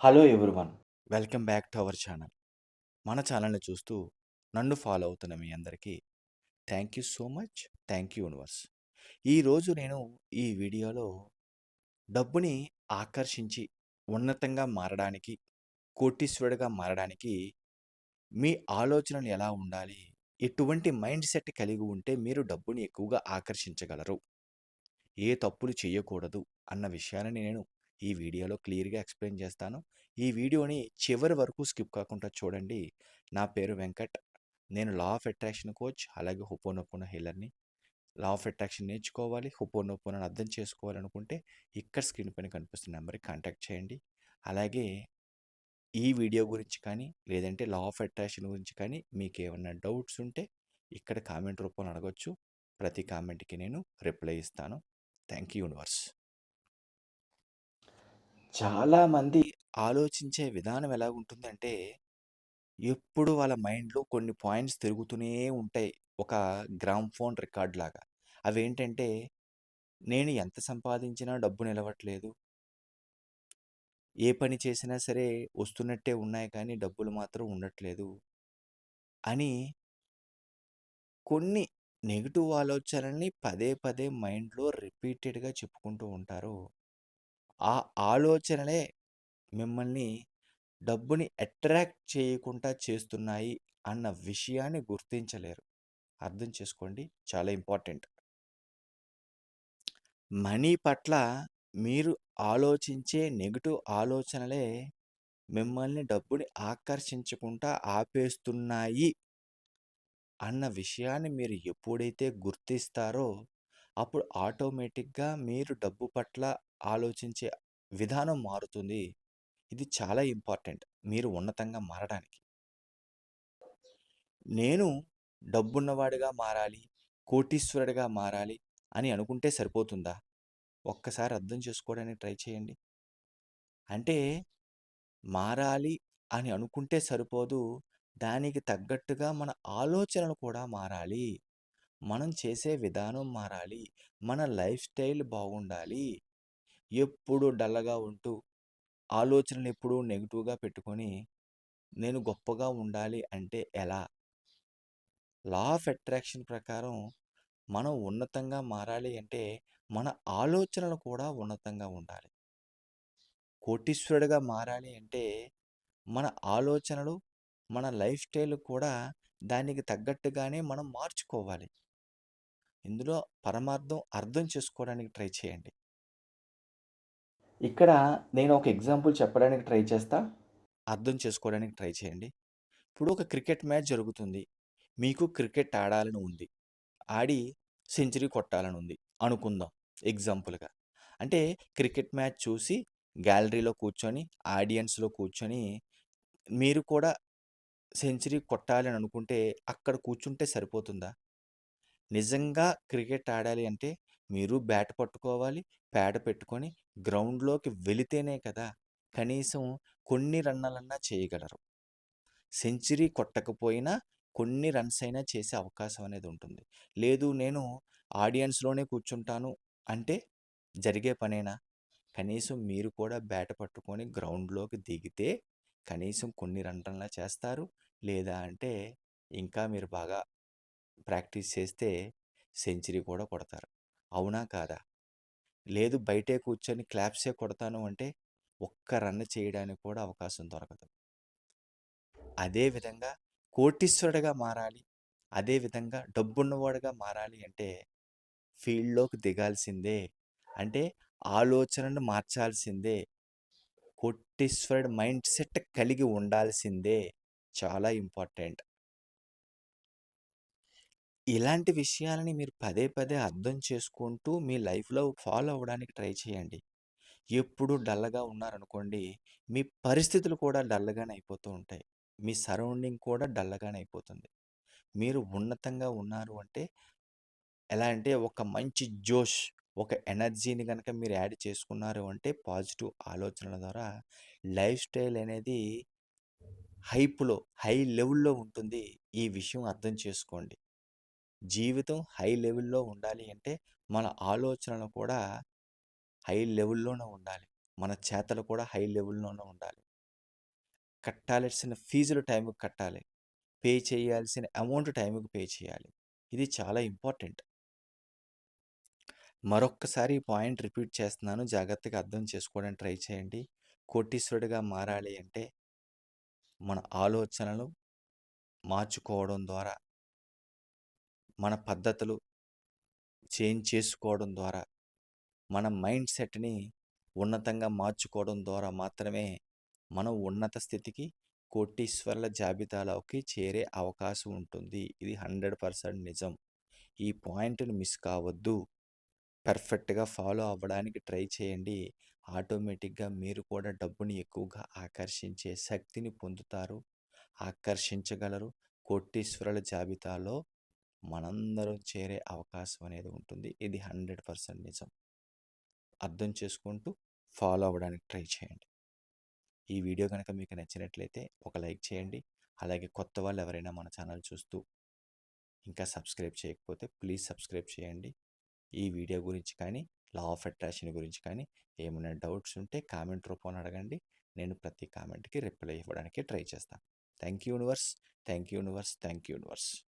Hello everyone welcome back to our channel మన ఛానల్ని చూస్తూ నన్ను ఫాలో అవుతున్న మీ అందరికీ thank you so much thank you universe ఈరోజు నేను ఈ వీడియోలో డబ్బుని ఆకర్షించి ఉన్నతంగా మారడానికి కోటీశ్వరుడిగా మారడానికి మీ ఆలోచనలు ఎలా ఉండాలి? ఎటువంటి మైండ్ సెట్ కలిగి ఉంటే మీరు డబ్బుని ఎక్కువగా ఆకర్షించగలరు? ఏ తప్పులు చేయకూడదు అన్న విషయాన్ని నేను ఈ వీడియోలో క్లియర్గా ఎక్స్ప్లెయిన్ చేస్తాను. ఈ వీడియోని చివరి వరకు స్కిప్ కాకుండా చూడండి. నా పేరు వెంకట్. నేను లా ఆఫ్ అట్రాక్షన్ కోచ్ అలాగే హుపోనొప్పున హీలర్ని లా ఆఫ్ అట్రాక్షన్ నేర్చుకోవాలి హుపోనొప్పునని అర్థం చేసుకోవాలనుకుంటే ఇక్కడ స్క్రీన్ పైన కనిపిస్తున్న నెంబర్కి కాంటాక్ట్ చేయండి. అలాగే ఈ వీడియో గురించి కానీ లేదంటే లా ఆఫ్ అట్రాక్షన్ గురించి కానీ మీకు ఏమైనా డౌట్స్ ఉంటే ఇక్కడ కామెంట్ రూపంలో అడగొచ్చు. ప్రతి కామెంట్కి నేను రిప్లై ఇస్తాను. Thank you universe. చాలామంది ఆలోచించే విధానం ఎలా ఉంటుందంటే ఎప్పుడు వాళ్ళ మైండ్లో కొన్ని పాయింట్స్ తిరుగుతూనే ఉంటాయి. ఒక గ్రామ్ ఫోన్ రికార్డ్ లాగా అవేంటంటే నేను ఎంత సంపాదించినా డబ్బు నిలవట్లేదు. ఏ పని చేసినా సరే వస్తున్నట్టే ఉన్నాయి కానీ డబ్బులు మాత్రం ఉండట్లేదు అని కొన్ని నెగిటివ్ ఆలోచనల్ని పదే పదే మైండ్లో రిపీటెడ్గా చెప్పుకుంటూ ఉంటారు. ఆ ఆలోచనలే మిమ్మల్ని డబ్బుని అట్రాక్ట్ చేయకుండా చేస్తున్నాయి అన్న విషయాన్ని గుర్తించలేరు. అర్థం చేసుకోండి. చాలా ఇంపార్టెంట్. మనీ పట్ల మీరు ఆలోచించే నెగిటివ్ ఆలోచనలే మిమ్మల్ని డబ్బుని ఆకర్షించకుండా ఆపేస్తున్నాయి అన్న విషయాన్ని మీరు ఎప్పుడైతే గుర్తిస్తారో అప్పుడు ఆటోమేటిక్గా మీరు డబ్బు పట్ల ఆలోచించే విధానం మారుతుంది. ఇది చాలా ఇంపార్టెంట్ మీరు ఉన్నతంగా మారడానికి. నేను డబ్బున్నవాడిగా మారాలి కోటీశ్వరుడిగా మారాలి అని అనుకుంటే సరిపోతుందా? ఒక్కసారి అర్థం చేసుకోవడానికి ట్రై చేయండి. అంటే మారాలి అని అనుకుంటే సరిపోదు. దానికి తగ్గట్టుగా మన ఆలోచనలు కూడా మారాలి. మనం చేసే విధానం మారాలి. మన లైఫ్ స్టైల్ బాగుండాలి. ఎప్పుడు డల్లగా ఉంటూ ఆలోచనలు ఎప్పుడూ నెగిటివ్గా పెట్టుకొని నేను గొప్పగా ఉండాలి అంటే ఎలా? లా ఆఫ్ అట్రాక్షన్ ప్రకారం మనం ఉన్నతంగా మారాలి అంటే మన ఆలోచనలు కూడా ఉన్నతంగా ఉండాలి. కోటీశ్వరుడిగా మారాలి అంటే మన ఆలోచనలు మన లైఫ్ స్టైల్ కూడా దానికి తగ్గట్టుగానే మనం మార్చుకోవాలి. ఇందులో పరమార్థం అర్థం చేసుకోవడానికి ట్రై చేయండి. ఇక్కడ నేను ఒక ఎగ్జాంపుల్ చెప్పడానికి ట్రై చేస్తా. అర్థం చేసుకోవడానికి ట్రై చేయండి. ఇప్పుడు ఒక క్రికెట్ మ్యాచ్ జరుగుతుంది. మీకు క్రికెట్ ఆడాలని ఉంది. ఆడి సెంచరీ కొట్టాలని ఉంది. అనుకుందాం. ఎగ్జాంపుల్గా. అంటే క్రికెట్ మ్యాచ్ చూసి గ్యాలరీలో కూర్చొని ఆడియన్స్లో కూర్చొని మీరు కూడా సెంచరీ కొట్టాలని అనుకుంటే అక్కడ కూర్చుంటే సరిపోతుందా? నిజంగా క్రికెట్ ఆడాలి అంటే మీరు బ్యాట్ పట్టుకోవాలి. ప్యాడ్ పెట్టుకొని గ్రౌండ్లోకి వెళితేనే కదా కనీసం కొన్ని రన్నలన్నా చేయగలరు. సెంచరీ కొట్టకపోయినా కొన్ని రన్స్ అయినా చేసే అవకాశం అనేది ఉంటుంది. లేదు నేను ఆడియన్స్లోనే కూర్చుంటాను అంటే జరిగే పనేనా? కనీసం మీరు కూడా బ్యాట్ పట్టుకొని గ్రౌండ్లోకి దిగితే కనీసం కొన్ని రన్లన్నా చేస్తారు. లేదా అంటే ఇంకా మీరు బాగా ప్రాక్టీస్ చేస్తే సెంచరీ కూడా కొడతారు. అవునా కాదా? లేదు బయటే కూర్చొని క్లాప్సే కొడతాను అంటే ఒక్క రన్ చేయడానికి కూడా అవకాశం దొరకదు. అదేవిధంగా కోటీశ్వరుడిగా మారాలి అదేవిధంగా డబ్బున్నవాడుగా మారాలి అంటే ఫీల్డ్లోకి దిగాల్సిందే. అంటే ఆలోచనను మార్చాల్సిందే. కోటీశ్వరుడు మైండ్ సెట్ కలిగి ఉండాల్సిందే. చాలా ఇంపార్టెంట్. ఇలాంటి విషయాలని మీరు పదే పదే అర్థం చేసుకుంటూ మీ లైఫ్లో ఫాలో అవ్వడానికి ట్రై చేయండి. ఎప్పుడు డల్గా ఉన్నారనుకోండి మీ పరిస్థితులు కూడా డల్గానే అయిపోతూ ఉంటాయి. మీ సరౌండింగ్ కూడా డల్గానే అయిపోతుంది. మీరు ఉన్నతంగా ఉన్నారు అంటే ఎలా అంటే ఒక మంచి జోష్ ఒక ఎనర్జీని కనుక మీరు యాడ్ చేసుకున్నారు అంటే పాజిటివ్ ఆలోచనల ద్వారా లైఫ్ స్టైల్ అనేది హైప్లో హై లెవెల్లో ఉంటుంది. ఈ విషయం అర్థం చేసుకోండి. జీవితం హై లెవెల్లో ఉండాలి అంటే మన ఆలోచనలు కూడా హై లెవెల్లోనే ఉండాలి. మన చేతలు కూడా హై లెవెల్లోనే ఉండాలి. కట్టాల్సిన ఫీజులు టైంకి కట్టాలి. పే చేయాల్సిన అమౌంట్ టైంకి పే చేయాలి. ఇది చాలా ఇంపార్టెంట్. మరొక్కసారి ఈ పాయింట్ రిపీట్ చేస్తున్నాను. జాగ్రత్తగా అర్థం చేసుకోవడానికి ట్రై చేయండి. కోటీశ్వరుడిగా మారాలి అంటే మన ఆలోచనలు మార్చుకోవడం ద్వారా మన పద్ధతులు చేంజ్ చేసుకోవడం ద్వారా మన మైండ్ సెట్ని ఉన్నతంగా మార్చుకోవడం ద్వారా మాత్రమే మనం ఉన్నత స్థితికి కోటీశ్వరుల జాబితాలోకి చేరే అవకాశం ఉంటుంది. ఇది హండ్రెడ్ పర్సెంట్ నిజం. ఈ పాయింట్ని మిస్ కావద్దు. పర్ఫెక్ట్గా ఫాలో అవ్వడానికి ట్రై చేయండి. ఆటోమేటిక్గా మీరు కూడా డబ్బుని ఎక్కువగా ఆకర్షించే శక్తిని పొందుతారు ఆకర్షించగలరు. కోటీశ్వరుల జాబితాలో మనందరం చేరే అవకాశం అనేది ఉంటుంది. ఇది హండ్రెడ్ పర్సెంట్ నిజం. అర్థం చేసుకుంటూ ఫాలో అవ్వడానికి ట్రై చేయండి. ఈ వీడియో కనుక మీకు నచ్చినట్లయితే ఒక లైక్ చేయండి. అలాగే కొత్త వాళ్ళు ఎవరైనా మన ఛానల్ చూస్తూ ఇంకా సబ్స్క్రైబ్ చేయకపోతే ప్లీజ్ సబ్స్క్రైబ్ చేయండి. ఈ వీడియో గురించి కానీ లా ఆఫ్ అట్రాక్షన్ గురించి కానీ ఏమైనా డౌట్స్ ఉంటే కామెంట్ రూపంలో అడగండి. నేను ప్రతి కామెంట్కి రిప్లై ఇవ్వడానికి ట్రై చేస్తాను. Thank you universe thank you universe thank you universe.